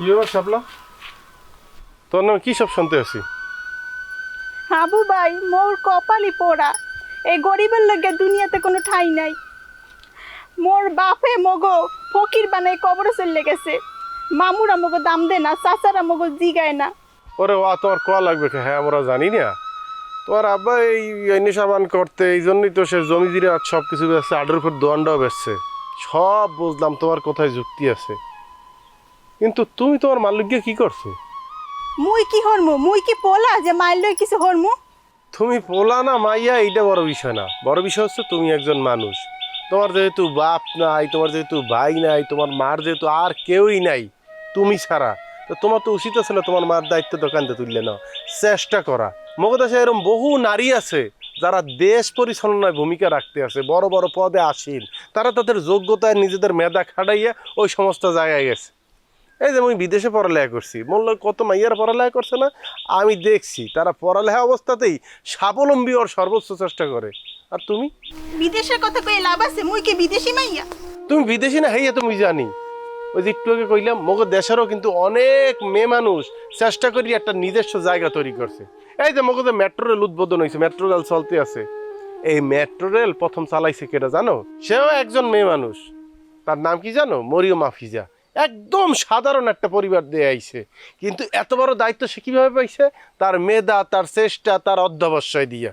কি ব্যাপার শাপলা? তোর নাম কি সব শুনতে আছি? হাবু ভাই মোর কপালি পোড়া। এই গরিবের লগে দুনিয়াতে কোনো ঠাই নাই। মোর বাপে মগো ফকির বানাই কবরে চলে গেছে। মামুরা মগো দাম দে না চাচারা মগো জিগায় না। ওরে ও তোমার কোয়া লাগবে কে? হ্যাঁ আমরা জানি না। তোমার আব্বা এই এই নেশাবান করতে এই জন্যই তো সে জমি জিরে আর সব কিছু বেচছে আডের উপর দোয়ানটাও বেচছে। সব বুঝলাম তোমার কোথায় যুক্তি আছে। কিন্তু তুমি তোমার মালিককে কি করছ? মুই কি হরমু? মুই কি পোলা যে মাইল লই কিছু হরমু? তুমি পোলা না মাইয়া এইটা বড় বিষয় না। বড় বিষয় হচ্ছে তুমি একজন মানুষ। তোমার যেহেতু বাপ নাই তোমার যেহেতু ভাই নাই তোমার মার যেহেতু আর কেউই নাই তুমি ছাড়া। তো তোমার তো উচিত আছে না তোমার মার দায়িত্ব দোকানতে তুললে না চেষ্টা করা। মগদাসে এরকম বহু নারী আছে যারা দেশ পরিচালনায় ভূমিকা রাখতে আছে বড় বড় পদে আসীন। তারা তাদের যোগ্যতায় নিজেদের মেধা খাটাইয়া ওই সমস্ত জায়গায় গেছে। এই যে আমি বিদেশে পড়ালেখা করছি মূল্য কত মাইয়ার পড়ালেখা করছে না? আমি দেখছি তারা পড়ালেখা অবস্থাতেই স্বাবলম্বী ওর সর্বোচ্চ চেষ্টা করে। আর তুমি? বিদেশের কথা কই লাভ আছে? মুই কি বিদেশি মাইয়া তুমি বিদেশি না? হইয়া তুমি জানি। ওই যে একটু আগে কইলাম মগর দেশেরও কিন্তু অনেক মেয়ে মানুষ চেষ্টা করি একটা নিজস্ব জায়গা তৈরি করছে। এই যে মগজে মেট্রো রেল উদ্বোধন হয়েছে মেট্রো রেল চলতে আছে। এই মেট্রো রেল প্রথম চালাইছে কেটা জানো? সেও একজন মেয়ে মানুষ। তার নাম কি জানো? মরিয়ম মাফিজা একদম সাধারণ একটা পরিবার দিয়ে আইছে। কিন্তু এত বড় দায়িত্ব সে কীভাবে পাইছে? তার মেধা তার চেষ্টা তার অধ্যবসায় দিয়া।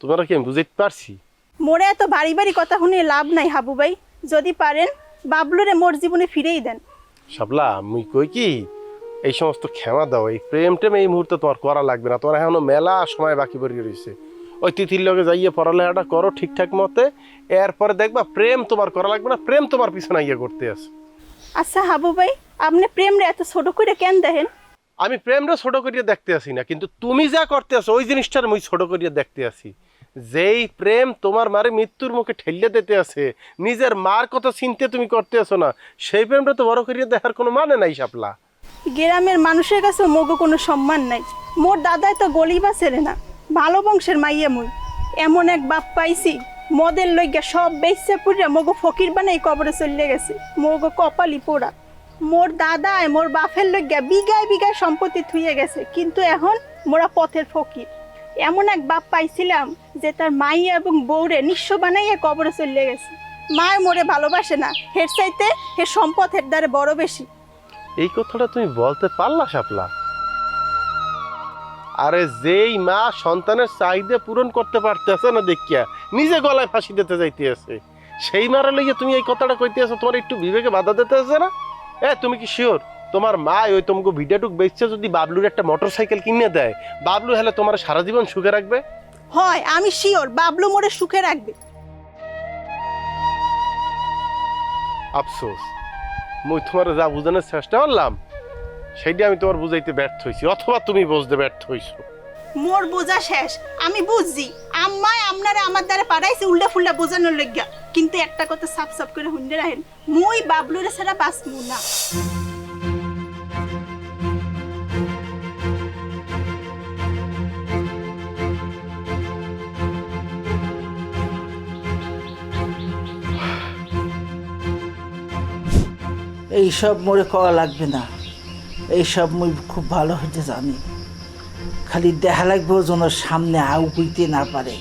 তোমরা কি আমি বুঝতে পারছি? মোরে এত বাড়ি বাড়ি কথা শুনে লাভ নাই হাবু ভাই। যদি পারেন বাবলুরে মোর জীবনে ফিরেই দেন। শাবলা মুই কই কি? এই সমস্ত ক্ষমা দাও এই প্রেম টেম এই মুহূর্তে তোমার করা লাগবে না। তোমার এখনও মেলা সময় বাকি পড়ে রয়েছে ওই তিথির লগে যাইয়ে পড়ালেখাটা করো ঠিকঠাক মতে। এরপরে দেখবা প্রেম তোমার করা লাগবে না প্রেম তোমার পিছনে ইয়ে করতে আছে। আচ্ছা হাবু ভাই আপনি প্রেম রে এত ছোট করে কেন দেখেন? আমি প্রেমটা ছোট করিয়া দেখতে আসি না কিন্তু তুমি যা করতে আছো ওই জিনিসটার মুই ছোট করিয়া দেখতে আসি। যেই প্রেম তোমার মারে মৃত্যুর মুখে ঠেলিয়ে দিতে আছে নিজের মার কথা চিনতে তুমি করতে আছো না সেই প্রেমটা তো বড় করিয়া দেখার কোনো মানে নাই শাপলা। গ্রামের মানুষের কাছে মগো কোনো সম্মান নাই। মোর দাদাই তো গলিবা ছেলে না ভালো বংশের মাইয়া মুই। এমন এক বাপ পাইছি মদের লইগা সব বেচছে পুরিয়া মগো ফকির বানাই কবরে চলে গেছে। মগো কপালি পোড়া। মোর দাদায় মোর বাপের লইগা বিঘায় বিঘায় সম্পত্তি থুয়ে গেছে, কিন্তু এখন মোরা পথের ফকির। এমন এক বাপ পাইছিলাম যে তার মাইয়া এবং বউরে নিঃস্ব বানাইয়া কবরে চলে গেছে। মায় মোরে ভালোবাসে না, হের চাইতে হের সম্পদ হের দ্বারে বড় বেশি। এই কথাটা তুমি বলতে পারলা শাপলা। আরে যেই মা সন্তানের চাহিদা পূরণ করতে পারতেছে না দেখিয়া নিজে গলায় ফাঁসি দিতে যাইতে আছে সেই মারা লইয়া তুমি এই কথাটা কইতে আছো তোমার একটু বিবেকে বাধা দিতে আছে না? এ তুমি কি শিওর তোমার মা ওই তোমাকে ভিডিওটুক বেচছে যদি বাবলুর একটা মোটর সাইকেল কিনে দেয় বাবলু হলে তোমার সারা জীবন সুখে রাখবে? হয় আমি শিওর বাবলু মোরে সুখে রাখবে। আফসোস মুই তোমার যা বুঝানোর চেষ্টা করলাম সেইটা আমি তোমার বুঝাইতে ব্যর্থ হয়েছি অথবা তুমি বুঝতে ব্যর্থ হইছো। মোর বোঝা শেষ। আমি বুঝছি। আম্মায় আপনারা আমার দ্বারা পাঠাইছে উল্টা ফুল্টা বোঝানোর লজ্ঞা কিন্তু একটা কথা সাফ সাফ করে হুন্ডে রাখেন, মুই বাবলুরে ছাড়া বাঁচমু না। এইসব মোরে কওয়া লাগবে না। এইসব মুই খুব ভালো হইতে জানি। খালি দেখা লাগবে যেন সামনে আউ হইতে না পারে।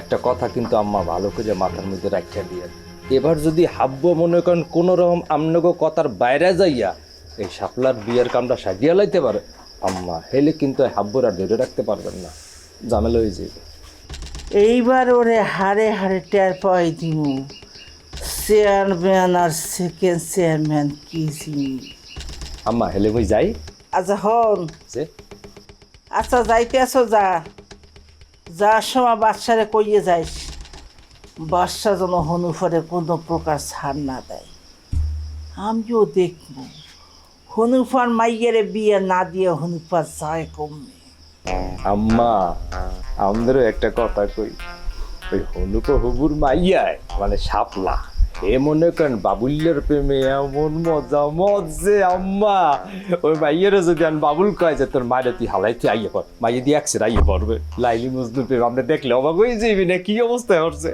একটা কথা কিন্তু আম্মা ভালো করে মাথার মধ্যে রাখিয়া দিয়ে এবার যদি হাব্য মনে করেন কোনো রকম আমনগো কথার বাইরে যাইয়া এই শাপলার বিয়ের কামটা সাজিয়া লাইতে পারে আম্মা হেলে কিন্তু হাব্বর আর ধরে রাখতে পারবেন না। ঝামেলা হয়ে যাবে। এইবার ওরে হারে হারে টের পাই দিমু। চেয়ারম্যান আর সেকেন্ড চেয়ারম্যান কি আম্মা হেলে মই যাই। আচ্ছা হন। যে আচ্ছা যাইতে আছো, যা। যার সময় বাচ্চারে কইয়ে যাইস বাচ্চা যেন হনুফারে কোনো প্রকার ছাড় না দেয়। আমিও দেখব। হনুফার মাইয়েরে বিয়ে না দিয়ে হনুফার যায় কমবে আম্মা, আমাদেরও একটা কথা কই। ওই হনুক হবুর মাইয়ায় মানে শাপলা। এ মনে করেন বাবুল্যের প্রেমে এমন মজা মজে আম্মা। ওই মাইয়ের যদি আমি বাবুল কয় যে তোর মায়ের তুই হালাইতে আইয়ে পর মাইয়ে দিয়ে একসে আইয়ে পড়বে। লাইলি মজদুর প্রেম আমরা দেখলে অবাক হয়ে যাইবি না কি অবস্থায় হচ্ছে?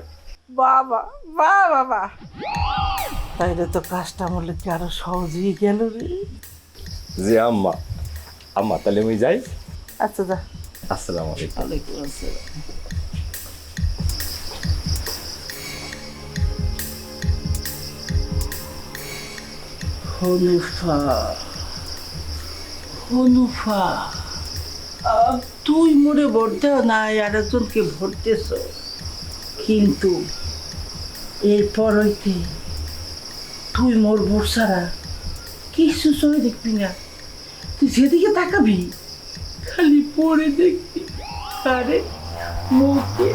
বাবা বা বাবা। তাইলে তো কাজটা মূল্য কি আরও সহজেই গেল রে? জি আম্মা। আম্মা তাহলে আমি যাই। আচ্ছা যা। আসসালামু আলাইকুম। ওয়ালাইকুম আসসালাম। হনুফা হনুফা তুই মোরে দেও না আর একজনকে ভোট দিস কিন্তু এরপর হইতে তুই মোর ছাড়া কিছু চোখে দেখবি না। তুই যেদিকে তাকাবি, খালি পড়ে দেখবি। আরে মুখে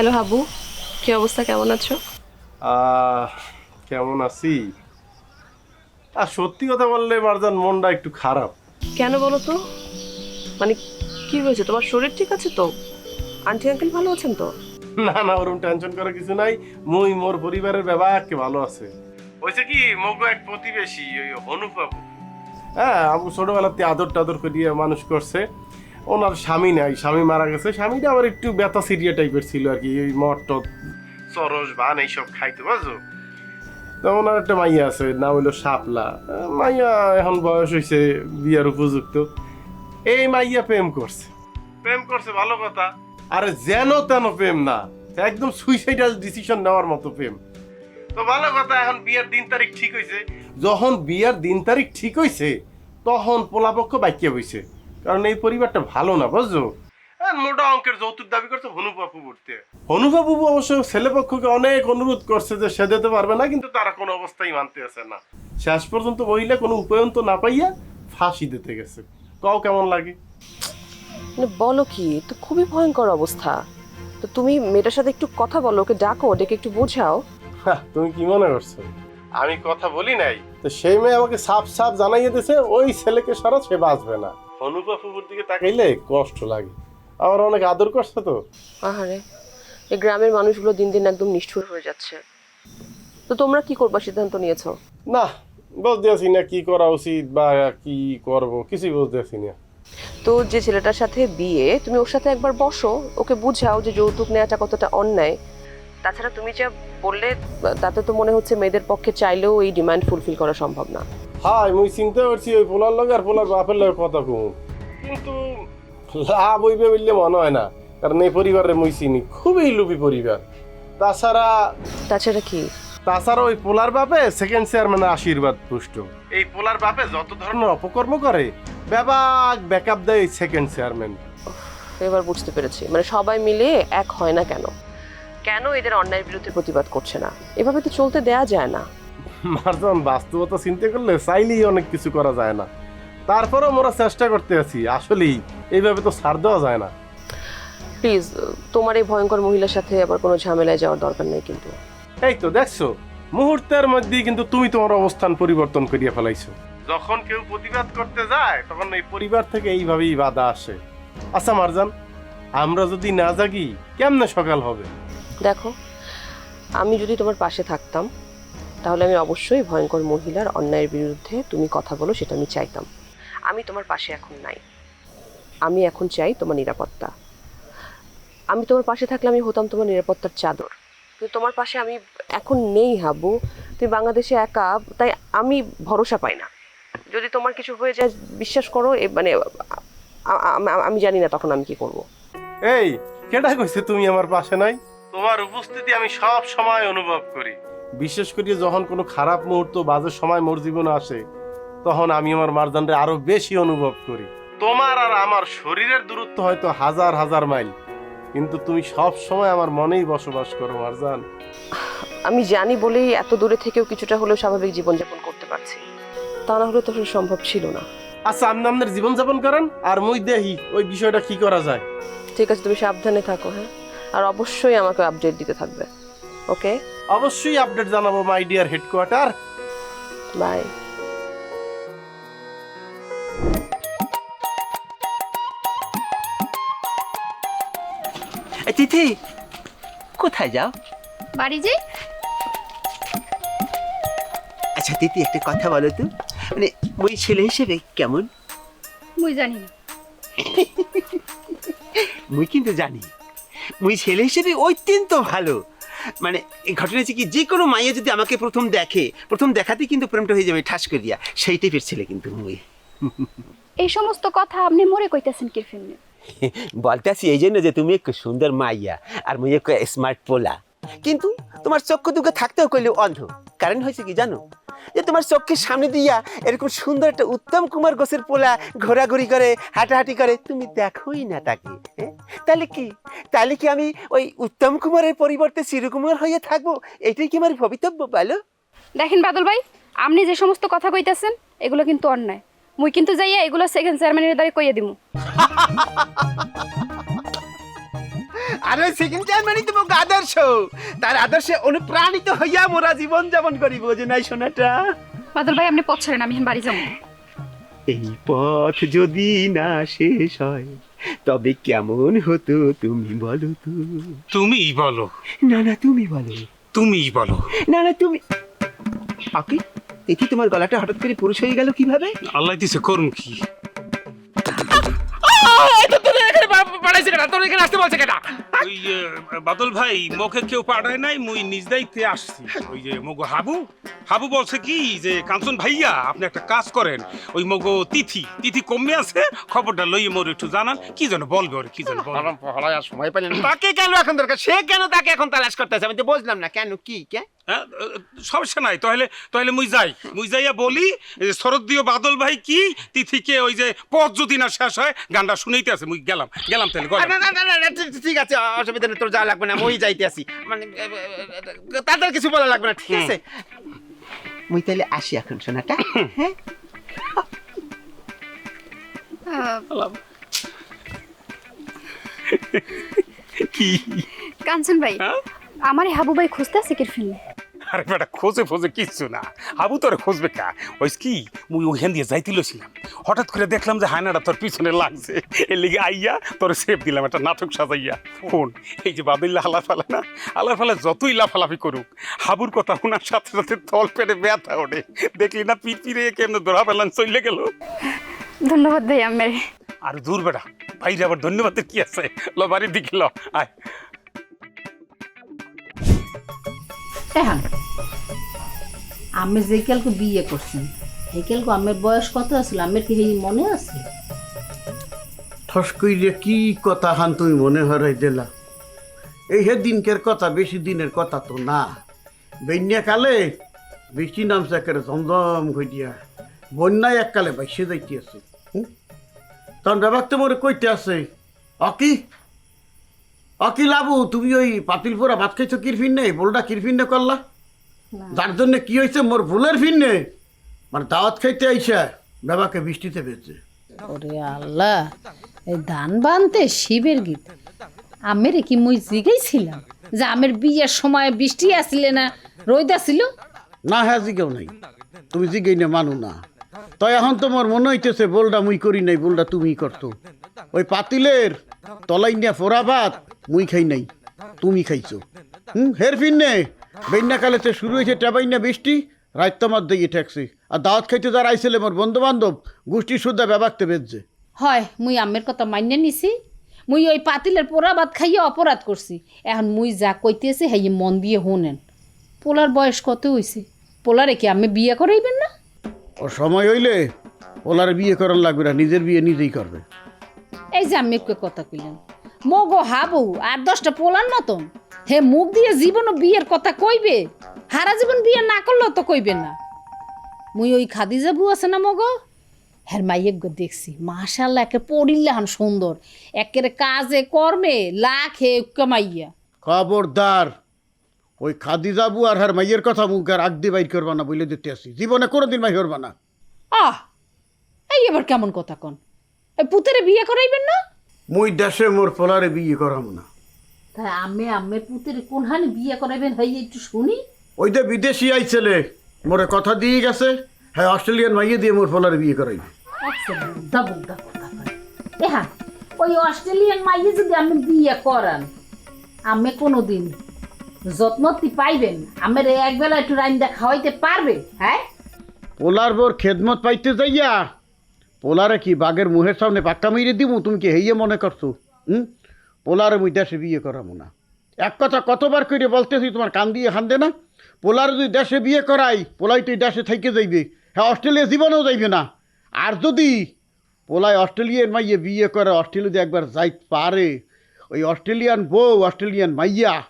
হ্যালো হাবু কি অবস্থা? কেমন আছো? কেমন আছি? আর সত্যি কথা বললে মারজান মনটা একটু খারাপ। কেন বলো তো? মানে কি হয়েছে? তোমার শরীর ঠিক আছে তো? আন্টি আঙ্কেল ভালো আছেন তো? না না ওরকম টেনশন করার কিছু নাই। মুই মোর পরিবারের ব্যাপারকে ভালো আছে। হয়েছে কি মগো এক প্রতিবেশী ওই হনুফাবু হ্যাঁ আবু ছোটবেলাতে আদর টাদর করিয়ে মানুষ করছে। ওনার স্বামী নাই, স্বামী মারা গেছে। স্বামীটা আবার একটু ব্যথা সিরিয়া টাইপের ছিল আর কি ওই মট চরস বান, এইসব খাইতে, বুঝছ? তো ওনার একটা মাইয়া আছে, নাম হইল শাপলা। মাইয়া এখন বয়স হয়েছে বিয়ার উপযুক্ত। এই মাইয়া প্রেম করছে। প্রেম করছে, ভালো কথা। আরে যেন তেন প্রেম না, একদম সুইসাইডাল ডিসিশন নেওয়ার মতো প্রেম। তো ভালো কথা, এখন বিয়ের দিন তারিখ ঠিক হয়েছে যখন বিয়ের দিন তারিখ ঠিক হয়েছে তখন পোলাপক্ষ বাক্য হয়েছে কারণ এই পরিবারটা ভালো না বুঝছ? হ্যাঁ, মোটা অঙ্কের যৌতুক দাবি করছে হনুবাবু পড়তে হনুবাবু অবশ্য ছেলেপক্ষকে অনেক অনুরোধ করছে যে সে দিতে পারবে না কিন্তু তারা কোনো অবস্থায় মানতে আছে না। শেষ পর্যন্ত মহিলা কোনো উপায়ন্ত না পাইয়া ফাঁসি দিতে গেছে। কও কেমন লাগে? মানে বলো কি তো খুবই ভয়ঙ্কর অবস্থা। তো তুমি মেয়েটার সাথে একটু কথা বলো ওকে ডাকো ডেকে একটু বোঝাও। হা, তুমি কি মনে করছ? আমি কথা বলি নাই? তো সেই মেয়ে আমাকে সাফ সাফ জানাইয়ে দিছে ওই ছেলেকে সারা সে বাঁচবে না। অনুপা ফুপুর দিকে তাকাইলে কষ্ট লাগে। আমার অনেক আদর করছে তো। আহারে এই গ্রামের মানুষগুলো দিন দিন একদম নিষ্ঠুর হয়ে যাচ্ছে। তো তোমরা কি করবা সিদ্ধান্ত নিয়েছো? না বুঝতে আছি না কি করা উচিত বা কি করব কিছুই বুঝতে আছি না। তো যে ছেলেটার সাথে বিয়ে তুমি ওর সাথে একবার বসো ওকে বুঝাও যে যৌতুক নেওয়াটা কতটা অন্যায়। তাছাড়া তুমি যা বললে তাতে তো মনে হচ্ছে মেয়েদের পক্ষে চাইলেও এই ডিমান্ড ফুলফিল করা সম্ভব না। হাই মুই চিন্তা করছি ওই পোলার লগে আর পোলার বাপের লগে কথা কম। কিন্তু লাভ হইবে বললে মনে হয় না কারণ এই পরিবারে মুই চিনি খুবই লুবি পরিবার। তাছাড়া তাছাড়া কি? তাছাড়া ওই পোলার বাপে সেকেন্ড চেয়ারম্যানের আশীর্বাদ পুষ্ট। এই পোলার বাপে যত ধরনের অপকর্ম করে ব্যাপক ব্যাকআপ দেয় সেকেন্ড চেয়ারম্যান এবার বুঝতে পেরেছি। মানে সবাই মিলে এক হয় না কেন? কেন এদের অন্যায়ের বিরুদ্ধে প্রতিবাদ করছে না? এভাবে তো চলতে দেয়া যায় না। মারজন বাস্তবতা চিন্তা করলে চাইলেই অনেক কিছু করা যায় না। তারপরেও মোরা চেষ্টা করতে আছি আসলেই এইভাবে তো ছাড় দেওয়া যায় না। প্লিজ তোমার এই ভয়ঙ্কর মহিলার সাথে আবার কোনো ঝামেলায় যাওয়ার দরকার নেই কিন্তু। এই তো দেখছ মুহূর্তের মধ্যেই কিন্তু তুমি তোমার অবস্থান পরিবর্তন করিয়ে ফেলাইছো। যখন কেউ প্রতিবাদ করতে যায় তখন এই পরিবার থেকে এইভাবেই বাধা আসে। আচ্ছা মারজান আমরা যদি না জাগি কেমনে সকাল হবে? দেখো, আমি যদি তোমার পাশে থাকতাম, তাহলে আমি অবশ্যই ভয়ঙ্কর মহিলার অন্যায়ের বিরুদ্ধে তুমি কথা বলো, সেটা আমি চাইতাম। আমি তোমার পাশে এখন নাই। আমি এখন চাই তোমার নিরাপত্তা। আমি তোমার পাশে থাকলে আমি হতাম তোমার নিরাপত্তার চাদর। কিন্তু তোমার পাশে আমি এখন নেই, হাবু। তুমি বাংলাদেশে একা, তাই আমি ভরসা পাই না। যদি তোমার কিছু হয়ে যায়, বিশ্বাস করো মানে আমি জানি না তখন আমি কি করব। এই কেডা কইছে তুমি আমার পাশে নাই? তোমার উপস্থিতি আমি সব সময় অনুভব করি। বিশেষ করে যখন কোনো খারাপ মুহূর্ত বাজে সময় মোর জীবনে আসে তখন আমি আমার মারজানরে আরও বেশি অনুভব করি। তোমার আর আমার শরীরের দূরত্ব হয়তো হাজার হাজার মাইল কিন্তু তুমি সব সময় আমার মনেই বসবাস করো মারজান। আমি জানি বলেই এত দূরে থেকেও কিছুটা হলেও স্বাভাবিক জীবনযাপন করতে পারছি। তা না হলে তো সম্ভব ছিল না। আচ্ছা আপনি আপনার জীবনযাপন করেন আর মুই দেখি ওই বিষয়টা কি করা যায়। ঠিক আছে তুমি সাবধানে থাকো হ্যাঁ? আর অবশ্যই আমাকে আপডেট দিতে থাকবে। ওকে অবশ্যই আপডেট জানাব my dear headquarter bye Tithi কোথায় যাও? বাড়ি যাই আচ্ছা তিথি একটা কথা বলো তো। মানে ওই ছেলে হিসেবে কেমন? মুই জানি না। মুই কিন্তু জানি। মুই ছেলে হিসেবে অত্যন্ত ভালো। মানে এই ঘটনা হচ্ছে কি যে কোনো মাইয়া যদি আমাকে প্রথম দেখে প্রথম দেখাতেই কিন্তু প্রেমটা হয়ে যাবে ঠাস করে দিয়া। সেই টাইপের ছেলে কিন্তু মুই। এই সমস্ত কথা আপনি মরে কইতেছেন কি ফিল্মে বলতেছি এই জন্য যে তুমি একটু সুন্দর মাইয়া আর মুই একটু স্মার্ট পোলা। কিন্তু তোমার চক্ষু দুঃখ থাকতেও কইলে অন্ধ। কারণ হয়েছে কি জানো? যে তোমার চোখের সামনে দিয়া এরকম সুন্দর একটা উত্তম কুমার গোছের পোলা ঘোরাঘুরি করে হাঁটাহাঁটি করে তুমি দেখোই না তাকে হ্যাঁ? তাহলে কি? তাহলে কি আমি ওই উত্তম কুমারের পরিবর্তে চিরকুমার হয়ে থাকব? এটাই কি আমার ভবিতব্য বলো দেখেন বাদল ভাই আপনি যে সমস্ত কথা কইতেছেন এগুলো কিন্তু অন্যায়। মুই কিন্তু যাইয়া এগুলো সেকেন্ড চেয়ারম্যানের দ্বারা কইয়া দিমু। আর ওই সেকেন্ড চেয়ারম্যানই তো মোক আদর্শ। তার আদর্শে অনুপ্রাণিত হইয়া মোরা জীবন যাপন করিব যে নাই সোনাটা। বাদল ভাই আপনি পথ ছাড়েন আমি এখন বাড়ি যাব। এই পথ যদি না শেষ হয় তবে কেমন হতো তুমি বলো তো? তুমিই বলো। না না তুমি বলো। তুমিই বলো। না না তুমি আকি দেখি তোমার গলাটা হঠাৎ করে পুরুষ হয়ে গেল কীভাবে? আল্লাহ দিছে করুন কি। ওই বাদল ভাই মুখে কেউ পাঠায় নাই, মুই নিজ দায়িত্বে আসছি। ওই যে মগো হাবু হাবু বলছে কি যে কাঞ্চন ভাইয়া আপনি একটা কাজ করেন। ওই মগো তিথি তিথি কমে আছে খবরটা লইয়ে মোর একটু জানান কি যেন বলবে ওর কি যেন বলবে। সময় পাইলেন তাকে কেন এখন দরকার? সে কেন তাকে এখন তালাশ করতেছে? আমি তো বুঝলাম না কেন কি কে? হ্যাঁ, সমস্যা নাই তাহলে তাহলে মুই যাই। মুই যাইয়া বলি যে শরদীয় বাদল ভাই কি তিথিকে ওই যে পথ যদি না শেষ হয় গানটা শুনেইতে আছে মুই গেলাম। গেলাম তাহলে ঠিক- আছে অসুবিধা নেই তোর যাওয়া লাগবে না মই যাইতে আসি মানে তাদের কিছু বলা লাগবে না ঠিক আছে? মুই তাহলে আসি এখন সোনাটা। হ্যাঁ? কি? কাঞ্চন ভাই হ্যাঁ? আমার হাবু ভাই খুঁজতে আছে কি ফিল্মে আরে বেটা খোঁজে ফোঁজে কিচ্ছু না। হাবু তোরে খুঁজবে কা? ওই কি মুই ওইখান দিয়ে যাইতিলছিলাম হঠাৎ করে দেখলাম যে হায়নাটা তোর পিছনে লাগছে। এর লিগে আইয়া তোর সেফ দিলাম একটা নাটক সাজাইয়া। ফোন এই যে বাদুল্লা আলার ফালা না আলার ফালা যতই লাফালাফি করুক হাবুর কথা শোনার সাথে সাথে তল পেটে ব্যথা ওঠে। দেখলি না পিঠ পিড়ে কেমন ধরা পেলাম চলে গেল? ধন্যবাদ ভাই আমার আর দূর বেটা ভাইরে আবার ধন্যবাদের কি আছে? ল বাড়ির দিকে ল আয়। এখন আমি যে বিয়ে করছেন, এই কালকে আমার বয়স কত আছিল? আমার কি এই মনে আছে? ঠস কইরে কি কথা হান তুমি মনে হরাই দিলা? এই হে দিনকের কথা, বেশি দিনের কথা তো না। বন্যা কালে বৃষ্টি নামছে একেবারে জমজম কইয়া বন্যায় এককালে বাইসে যাইতে আছে? তখন ব্যাপার তো মোরে কইতে আছে অকি অকি লাবু তুমি ওই পাতিলপুরা ভাত খাইছো কিরফিন নেই বোলটা কিরফিন নে। করলা যার জন্য কি হয়েছে? মোর ভুলের ফিন্নে? মানে দাওয়াত খাইতে আইসা বাবাকে বৃষ্টিতে বেঁচে ওরে আল্লাহ এই ধান বানতে শিবের গীত। আমের কি মুই জিগাইছিলাম যে আমের বিয়ের সময় বৃষ্টি আসলে না রোদ আসিল? না হ্যাঁ জিগেও নাই। তুমি জিগেই না মানু না। তাই এখন তোমার মনে হইতেছে বোলটা মুই করি নাই বোলটা তুমি করতো। ওই পাতিলের তলাই নিয়া ফোরা ভাত মুই খাই নাই। তুমি খাইছো। হুম হের ফিন্নে বন্যাকালেতে শুরু হয়েছে টেবাইনা বৃষ্টি রাত তোমার দিয়ে ঠেকছে। আর দাওয়াত খাইতে যারা আইছিলে মোর বন্ধু বান্ধব গোষ্ঠী শুদ্ধা ব্যাপারতে বেজছে হয় মুই আমের কথা মান্য নিছি। মুই ওই পাতিলের পোড়া ভাত খাইয়ে অপরাধ করছি। এখন মুই যা কইতেছি হেই মন দিয়ে হোনেন পোলার বয়স কত হইছে? পোলারে কি আমি বিয়ে করাইবেন না? ও সময় হইলে ওলার বিয়ে করার লাগবে না নিজের বিয়ে নিজেই করবে। এই যে আমি একটু কথা কইলাম। মগো হাবু আর দশটা পোলার মতন। হে মুখ দিয়ে জীবনও বিয়ের কথা কইবে? হারা জীবন বিয়ে না করলেও তো কইবে না। মুই ওই খাদিজা বউ আছে না মগো? হ্যাঁ মাইয়েক গো দেখছি মাশাল্লাহ একে পড়িল্লাহান সুন্দর। একের কাজে কর্মে লাখ কামাইয়া খবরদার ওই খাদি যাবু আর হার মাইয়ের কথা মুখ আর আগ দিয়ে বাইর করবা না বলে দিতে আসি। জীবনে কোনোদিন মাই করবা না। আহ এই এবার কেমন কথা কন? পুতেরে বিয়ে করাইবেন না? মুই দেশে মোর পোলারে বিয়ে করাম না। তাই আমি আমের পুতেরে কোনখানে বিয়ে করাইবেন হই একটু শুনি। ওই যে বিদেশি আইছেলে মোরে কথা দিয়ে গেছে হ্যাঁ অস্ট্রেলিয়ান মাইয়ে দিয়ে মোর পোলারে বিয়ে করাইবে। আচ্ছা বুদ্ধা বুদ্ধা কথা ওই অস্ট্রেলিয়ান মাইয়ে যদি আমি বিয়ে করান আমি কোনো দিন যত্নতি পাইবেন আমার একবেলা একটু রান্দা খাওয়াইতে পারবে হ্যাঁ? পোলার বোর খেদমত পাইতে যাইয়া পোলারে কি বাঘের মুহের সামনে পাক্কা মেরে দিব তুমি কি হেইয়ে মনে করছ? হুম? পোলারে মুই দেশে বিয়ে করাবো না। এক কথা কতবার করে বলতেছি, তোমার কান দিয়ে হান্দে না? পোলারে যদি দেশে বিয়ে করাই, পোলাই তুই দেশে থেকে যাইবে। হ্যাঁ অস্ট্রেলিয়া জীবনেও যাইবে না। আর যদি পোলায় অস্ট্রেলিয়ার মাইয়ে বিয়ে করে, অস্ট্রেলিয়া যদি একবার যাই পারে, ওই অস্ট্রেলিয়ান বউ, অস্ট্রেলিয়ান মাইয়া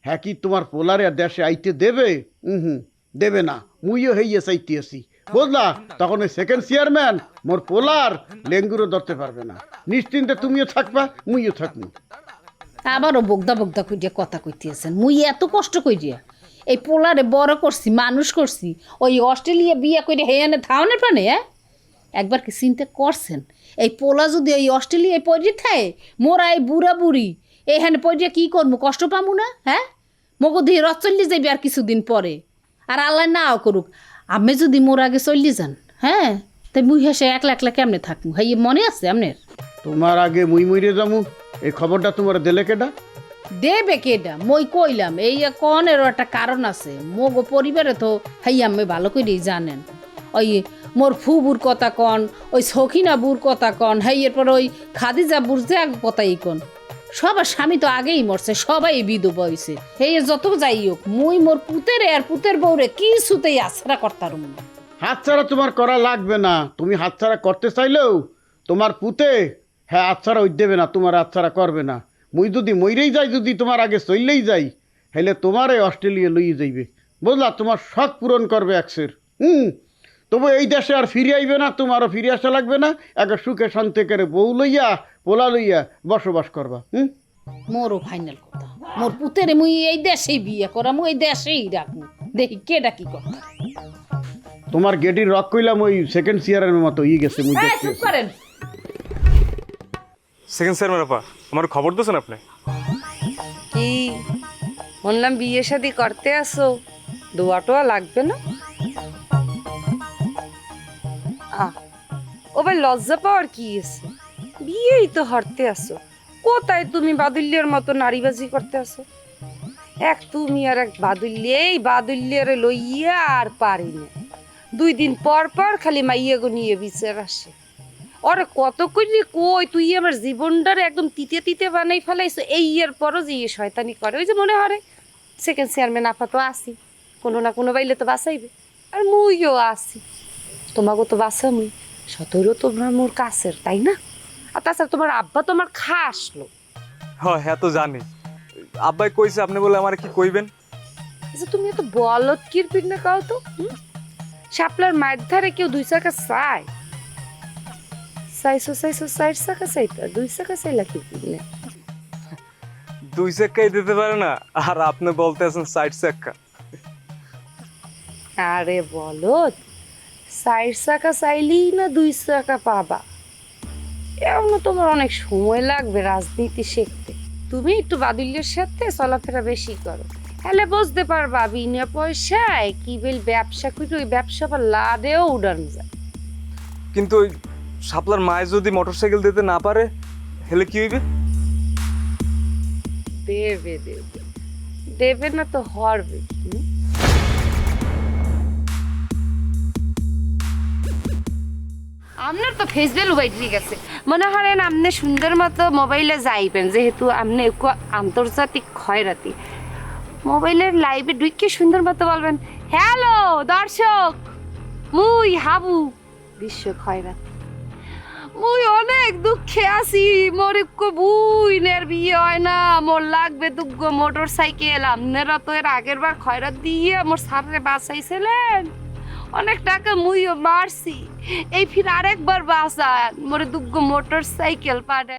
হ্যাঁ কি তোমার পোলারে দেশে আইতে দেবে? হুম হুম দেবে না। মুইও হইয়ে চাইতে আসি বুঝলা? তখন ওই সেকেন্ড চেয়ারম্যান মোর পোলার লেঙ্গুরও ধরতে পারবে না। নিশ্চিন্তে তুমিও থাকবা, মুইও থাকব আবারও বগদা বগদা কইয়া কথা কইতেছেন। মুই এত কষ্ট কইরিয়া এই পোলারে বড় করছি, মানুষ করছি, ওই অস্ট্রেলিয়া বিয়া করে হেয়ানে থাওনে পানে হ্যাঁ? একবার কি চিন্তা করছেন? এই পোলা যদি ওই অস্ট্রেলিয়ায় পড়ে থাকে মোরা এই বুড়া বুড়ি এইখানে পড়িয়া কি করব কষ্ট পামু না হ্যাঁ? মগো দিয়ে রথ চল্লি যাবি আর কিছুদিন পরে। আর আল্লাহ নাও করুক। আমি যদি মোর আগে চল্লি যান হ্যাঁ? তাই মুই হেসে একলা একলা কেমনে থাকব হাই মনে আছে আপনার? তোমার আগে মুই মইরে যামু এই খবরটা তোমার দিলে কেডা? দেবে কেডা? মই কইলাম এই কনেরও একটা কারণ আছে। মোগো পরিবারে তো হাই আমি ভালো করেই জানেন। ওই মোর ফুবুর কথা কন ওই সখিনা বুর কথা কন হাই এরপর ওই খাদিজা বুর যে আগে কথাই কন। সবার স্বামী তো আগেই মরছে, সবাই বিধবা হইছে। এই যত যাই হোক, মুই মোর পুতের আর পুতের বউরে কিছুতেই আছড়া করতারুম না। হাতছাড়া তোমার করা লাগবে না। তুমি হাতছাড়া করতে চাইলেও তোমার পুতে হ্যাঁ হাতছাড়া ওই দেবে না, তোমার হাতছাড়া করবে না। মুই যদি মইরেই যাই, যদি তোমার আগে চললেই যাই, হেলে তোমারে অস্ট্রেলিয়া লইয়ে যাইবে। বুঝলা, তোমার শখ পূরণ করবে একসের হুম তবু এই দেশে আর ফিরে আইবে না তোমারও ফিরে আসা লাগবে না। এক সুখে শান্তি করে বউ লইয়া পোলা লইয়া বসবাস করবা হুম? মোরও ফাইনাল কথা। মোর পুতেরে মুই এই দেশেই বিয়ে করা মুই এই দেশেই রাখব। দেখি কেডা কি কথা। তোমার গেটির রক কইলাম ওই সেকেন্ড সিয়ারের মতো ই গেছে মুই দেখতে চুপ করেন। সেকেন্ড স্যার মেরাপা আমার খবর দিয়েছেন আপনি? কি? বললাম বিয়ে শাদি করতে আসো দোয়া টোয়া লাগবে না? আহ, ও ভাই লজ্জা পাওয়ার কি আছে? বিয়েই তো হরতে আসো কোথায় তুমি বাদুল্যের মতো নারীবাজি করতে আসো এক তুমি আর এক বাদুল্যে এই বাদুল্যের লইয়া আর পারি না। দুই দিন পর পর খালি মাইয়া গো নিয়ে বিচার আসে। ওরে কত কইলি কই তুই আমার জীবনটারে একদম তিতে তিতে বানাই ফেলাইছো এই ইয়ার পরও যে ইয়ে শয়তানি করে ওই যে মনে হরে সেকেন্ড চেয়ারম্যান আপা তো আসি কোনো না কোনো বাইলে তো বাঁচাইবে। আর মুইও আসি তোমাকে তো বাঁচামই সতেরো তোমার মোর কাছের তাই না? আর তাছাড়া তোমার আব্বা তো আমার খাস লোক হ্যাঁ হ্যাঁ তো জানি। আব্বাই কইছে আপনি বলে আমার কি কইবেন? আচ্ছা তুমি এত বলত কিরপিট না কাও তো শাপলার মায়ের ধারে কেউ দুই চাকা চায়। চাইছো চাইছো চার চাকা চাইতা দুই চাকা চাইলা কি কিনে দুই চাক্কাই দিতে পারে না আর আপনি বলতে আছেন সাইড চাক্কা আরে বলো চার চাকা চাইলেই না দুই চাকা পাবা। এমন তোমার অনেক সময় লাগবে রাজনীতি শিখতে। তুমি একটু বাদুল্যের সাথে চলাফেরা বেশি করো। তাহলে বুঝতে পারবা বিনা পয়সায় কি বেল ব্যবসা করে ওই ব্যবসা বা লাদেও উড়ান যায়। কিন্তু ওই শাপলার মায়ের যদি মোটরসাইকেল দিতে না পারে হেলে কি হইবে? দেবে দেবে। দেবে না তো হরবে হুম? আপনার তো ফেস ভ্যালু ঠিক আছে মনে করেন আপনি সুন্দর মতো মোবাইলে যাইবেন, যেহেতু আপনি আন্তর্জাতিক খয়রাতি মোবাইলের লাইভে ঢুকে সুন্দর মতো বলবেন হ্যালো দর্শক! মুই হাবু বিশ্ব খয়রাতি মুই অনেক দুঃখে আছি, মোর বুইনের বিয়ে হয় না, মোর লাগবে দুগ্গ মোটর সাইকেল আপনারা তো এর আগের বার খয়রাত দিয়ে মোর সামনে বাঁচাইছিলেন। অনেক টাকা মুইও মারছি। এই ফির আরেকবার বাঁচান মোরে দুগ্গ মোটর সাইকেল পাঠায়।